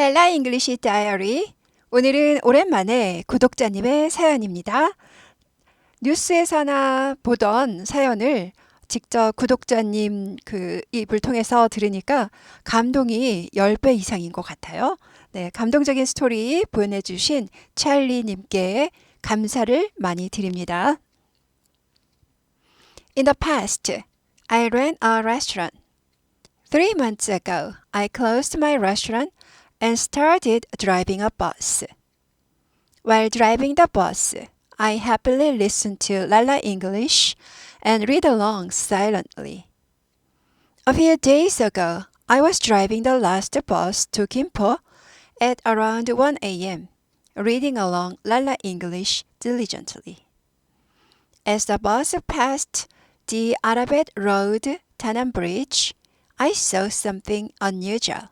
랄라 잉글리시 다이어리 오늘은 오랜만에 구독자님의 사연입니다. 뉴스에서나 보던 사연을 직접 구독자님 그 입을 통해서 들으니까 감동이 10배 이상인 것 같아요. 네, 감동적인 스토리 보내주신 찰리님께 감사를 많이 드립니다. In the past, I ran a restaurant. Three months ago, I closed my restaurant and started driving a bus. While driving the bus, I happily listened to Lala English and read along silently. A few days ago, I was driving the last bus to Gimpo at around 1 a.m., reading along Lala English diligently. As the bus passed the Arabet Road Tanan Bridge, I saw something unusual.